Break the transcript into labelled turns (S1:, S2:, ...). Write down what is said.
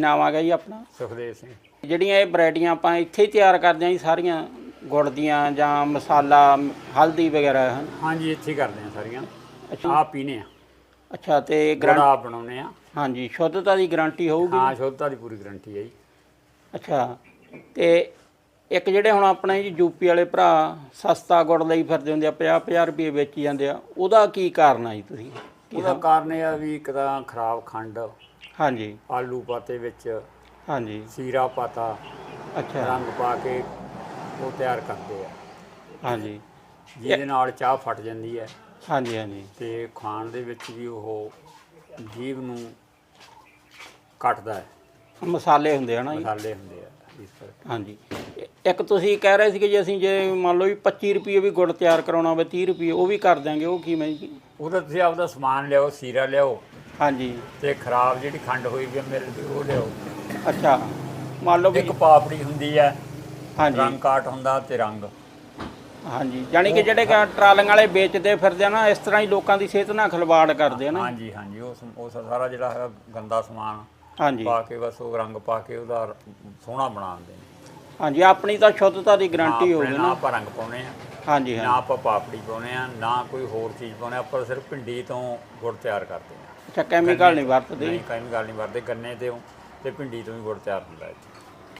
S1: ਨਾਮ ਆ ਗਿਆ ਜੀ ਆਪਣਾ।
S2: ਸੁਖਦੇਵ ਸਿੰਘ।
S1: ਜਿਹੜੀਆਂ ਇਹ ਵੈਰਾਈਟੀਆਂ ਆਪਾਂ ਇੱਥੇ ਹੀ ਤਿਆਰ ਕਰਦੇ ਹਾਂ ਜੀ ਸਾਰੀਆਂ ਗੁੜ ਦੀਆਂ ਜਾਂ ਮਸਾਲਾ ਹਲਦੀ ਵਗੈਰਾ ਹਨ।
S2: ਹਾਂਜੀ ਇੱਥੇ ਹੀ ਕਰਦੇ ਆ ਸਾਰੀਆਂ।
S1: ਅੱਛਾ।
S2: ਆਪ ਪੀਨੇ ਆ।
S1: ਅੱਛਾ ਤੇ
S2: ਗੜਾ
S1: ਗਰੰਟੀ
S2: ਆਪ ਬਣਾਉਨੇ ਆ
S1: ਹਾਂਜੀ ਸ਼ੁੱਧਤਾ ਦੀ ਗਾਰੰਟੀ ਹੋਊਗੀ।
S2: ਹਾਂ ਸ਼ੁੱਧਤਾ ਦੀ ਪੂਰੀ ਗਰੰਟੀ ਹੈ ਜੀ।
S1: ਅੱਛਾ ਤੇ ਇੱਕ ਜਿਹੜੇ ਹੁਣ ਆਪਣੇ ਜੀ ਯੂਪੀ ਵਾਲੇ ਭਰਾ ਸਸਤਾ ਗੁੜ ਲਈ ਫਿਰਦੇ ਹੁੰਦੇ ਆ 50 50 ਰੁਪਏ ਵੇਚੀ ਜਾਂਦੇ ਆ ਉਹਦਾ ਕੀ ਕਾਰਨ ਆ ਜੀ ਤੁਸੀਂ?
S2: ਉਹਦਾ ਕਾਰਨ ਇਹ ਆ ਵੀ ਇੱਕ ਤਾਂ ਖਰਾਬ ਖੰਡ
S1: ਹਾਂਜੀ।
S2: ਆਲੂ ਪਾਤੇ ਵਿੱਚ
S1: ਹਾਂਜੀ।
S2: ਸੀਰਾ ਪਾਤਾ
S1: ਅੱਛਾ।
S2: ਰੰਗ ਪਾ ਕੇ ਉਹ ਤਿਆਰ ਕਰਦੇ ਆ।
S1: ਹਾਂਜੀ।
S2: ਜਿਹਦੇ ਨਾਲ ਚਾਹ ਫਟ ਜਾਂਦੀ ਹੈ।
S1: ਹਾਂਜੀ ਹਾਂਜੀ।
S2: ਤੇ ਖਾਣ ਦੇ ਵਿੱਚ ਵੀ ਉਹ ਜੀਭ ਨੂੰ ਕੱਟਦਾ ਹੈ।
S1: ਮਸਾਲੇ ਹੁੰਦੇ ਆ ਨਾ ਜੀ।
S2: ਮਸਾਲੇ ਹੁੰਦੇ
S1: ਹਾਂਜੀ। ਇੱਕ ਤੁਸੀਂ ਕਹਿ ਰਹੇ ਸੀ ਕਿ ਜੇ ਅਸੀਂ ਜੇ ਮੰਨ ਲਓ ਵੀ 25 ਰੁਪਏ ਵੀ ਗੁੜ ਤਿਆਰ ਕਰਾਉਣਾ ਹੋਵੇ 30 ਰੁਪਏ ਉਹ ਵੀ ਕਰ ਦਿਆਂਗੇ ਉਹ ਕਿਵੇਂ ਜੀ?
S2: ਉਹਦਾ ਤੁਸੀਂ ਆਪਦਾ ਸਮਾਨ ਲਿਆਓ ਸੀਰਾ ਲਿਆਓ
S1: ਹਾਂਜੀ।
S2: ਤੇ ਖਰਾਬ ਜਿਹੜੀ ਖੰਡ ਹੋਈ ਵੀ ਆ ਮਿਲ ਦੀ ਉਹ ਲਿਆਓ।
S1: ਅੱਛਾ। ਮੰਨ ਲਓ ਵੀ
S2: ਇੱਕ ਪਾਪੜੀ ਹੁੰਦੀ ਹੈ
S1: ਹਾਂਜੀ।
S2: ਰੰਗ ਕਾਟ ਹੁੰਦਾ ਤੇ ਰੰਗ।
S1: ਹਾਂਜੀ। ਜਾਣੀ ਕਿ ਜਿਹੜੇ ਕ- ਟਰਾਲੀਆਂ ਵਾਲੇ ਵੇਚਦੇ ਫਿਰਦੇ ਆ ਨਾ ਇਸ ਤਰ੍ਹਾਂ ਹੀ ਲੋਕਾਂ ਦੀ ਸਿਹਤ ਨਾਲ ਖਿਲਵਾੜ ਕਰਦੇ ਆ ਨਾ।
S2: ਹਾਂਜੀ ਹਾਂਜੀ। ਉਹ ਸਮ- ਉਹ ਸਾਰਾ ਜਿਹੜਾ ਹੈਗਾ ਗੰਦਾ ਸਮਾਨ
S1: ਹਾਂਜੀ।
S2: ਪਾ ਕੇ ਬਸ ਉਹ ਰੰਗ ਪਾ ਕੇ ਉਹਦਾ ਸੋਹਣਾ ਬਣਾ ਦਿੰਦੇ ਨੇ।
S1: ਹਾਂਜੀ ਆਪਣੀ ਤਾਂ ਸ਼ੁੱਧਤਾ ਦੀ ਗਾਰੰਟੀ ਹੋਵੇ ਨਾ
S2: ਆਪਾਂ ਰੰਗ ਪਾਉਣੇ ਆ।
S1: ਹਾਂਜੀ
S2: ਨਾ
S1: ਹਾਂ
S2: ਆਪਾਂ ਪਾਪੜੀ ਪਾਉਣੇ ਆ ਨਾ ਕੋਈ ਹੋਰ ਚੀਜ਼ ਪਾਉਣੇ ਆ, ਆਪਾਂ ਸਿਰਫ ਭਿੰਡੀ ਤੋਂ ਗੁੜ ਤਿਆਰ ਕਰਦੇ ਆ।
S1: ਅੱਛਾ ਕੈਮੀਕਲ ਨਹੀਂ ਵਰਤਦੇ।
S2: ਨਹੀਂ ਕੈਮੀਕਲ ਨਹੀਂ ਵਰਤੇ ਗੰਨੇ ਤੇ ਤੇ ਭਿੰਡੀ ਤੋਂ ਵੀ ਗੁੜ ਤਿਆਰ ਹੁੰਦਾ ਹੈ